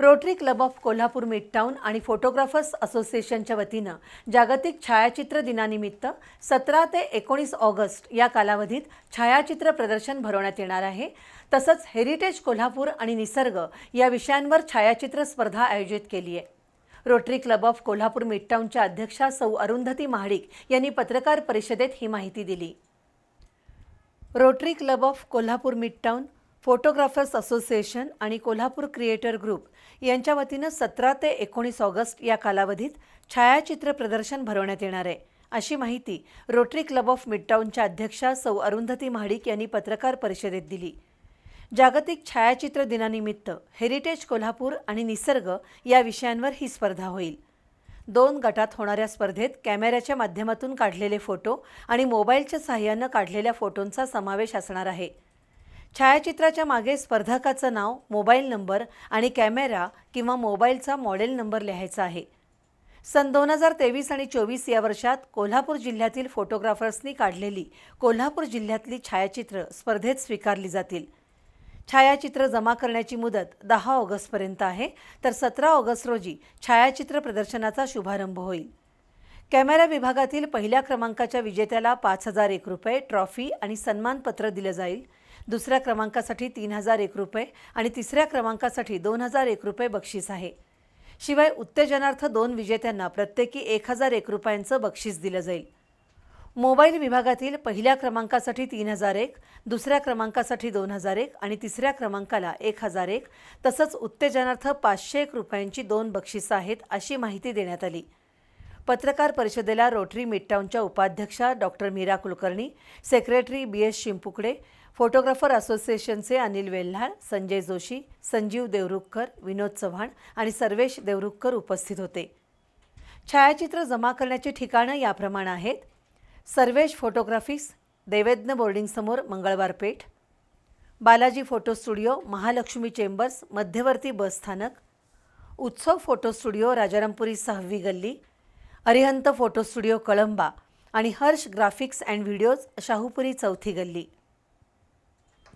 Rotary club of Kolhapur midtown आणि photographers असोसिएशनच्या वतीनं जागतिक छायाचित्र दिनानिमित्त सतरा ते एकोणीस ऑगस्ट या कालावधीत छायाचित्र प्रदर्शन भरवण्यात येणार आहे. तसंच हेरिटेज कोल्हापूर आणि निसर्ग या विषयांवर छायाचित्र स्पर्धा आयोजित केली आहे. रोटरी क्लब ऑफ कोल्हापूर मिडटाऊनच्या अध्यक्षा सौ अरुंधती महाडिक यांनी पत्रकार परिषदेत ही माहिती दिली. Rotary club of Kolhapur midtown photographers association आणि कोल्हापूर क्रिएटर ग्रुप यांच्या वतीनं सतरा ते एकोणीस ऑगस्ट या कालावधीत छायाचित्र प्रदर्शन भरवण्यात येणार आहे. अशी माहिती रोटरी क्लब ऑफ मिडटाऊनच्या अध्यक्षा सौ अरुंधती महाडिक यांनी पत्रकार परिषदेत दिली. जागतिक छायाचित्र दिनानिमित्त हेरिटेज कोल्हापूर आणि निसर्ग या विषयांवर ही स्पर्धा होईल. दोन गटात होणाऱ्या स्पर्धेत कॅमेऱ्याच्या माध्यमातून काढलेले फोटो आणि मोबाईलच्या सहाय्यानं काढलेल्या फोटोंचा समावेश असणार आहे. छायाचित्राच्या मागे स्पर्धकाचं नाव मोबाईल नंबर आणि कॅमेरा किंवा मोबाईलचा मॉडेल नंबर लिहायचा आहे. सन दोन हजार तेवीस आणि चोवीस या वर्षात कोल्हापूर जिल्ह्यातील फोटोग्राफर्सनी काढलेली कोल्हापूर जिल्ह्यातली छायाचित्र स्पर्धेत स्वीकारली जातील. छायाचित्र जमा करण्याची मुदत दहा ऑगस्टपर्यंत आहे तर सतरा ऑगस्ट रोजी छायाचित्र प्रदर्शनाचा शुभारंभ होईल. कॅमेरा विभागातील पहिल्या क्रमांकाच्या विजेत्याला पाच हजार एक रुपये ट्रॉफी आणि सन्मानपत्र दिलं जाईल. दुसऱ्या क्रमांकासाठी तीन हजार एक रुपये आणि तिसऱ्या क्रमांकासाठी दोन हजार एक रुपये बक्षीस आहे. शिवाय उत्तेजनार्थ दोन विजेत्यांना प्रत्येकी एक हजार एक रुपयांचं बक्षीस दिलं जाईल. मोबाईल विभागातील पहिल्या क्रमांकासाठी तीन हजार एक दुसऱ्या क्रमांकासाठी दोन हजार एक आणि तिसऱ्या क्रमांकाला एक हजार एक तसंच उत्तेजनार्थ पाचशे एक रुपयांची दोन बक्षिसं आहेत अशी माहिती देण्यात आली. पत्रकार परिषदेला रोटरी मिडटाऊनच्या उपाध्यक्षा doctor Meera Kulkarni secretary B S Shimpukade photographer असोसिएशनचे अनिल वेल्हाळ संजय जोशी संजीव देवरुखकर विनोद चव्हाण आणि सर्वेश देवरुखकर उपस्थित होते. छायाचित्र जमा करण्याची ठिकाणं याप्रमाणे आहेत. सर्वेश फोटोग्राफिक्स देवेज्ञ बोर्डिंगसमोर Mangalwar Peth. Balaji photo studio Mahalaxmi chambers मध्यवर्ती बस स्थानक. उत्सव फोटो स्टुडिओ राजारामपुरी सहावी गल्ली. अरिहंत फोटो स्टुडिओ कळंबा आणि Harsh graphics and videos Shahupuri चौथी गल्ली.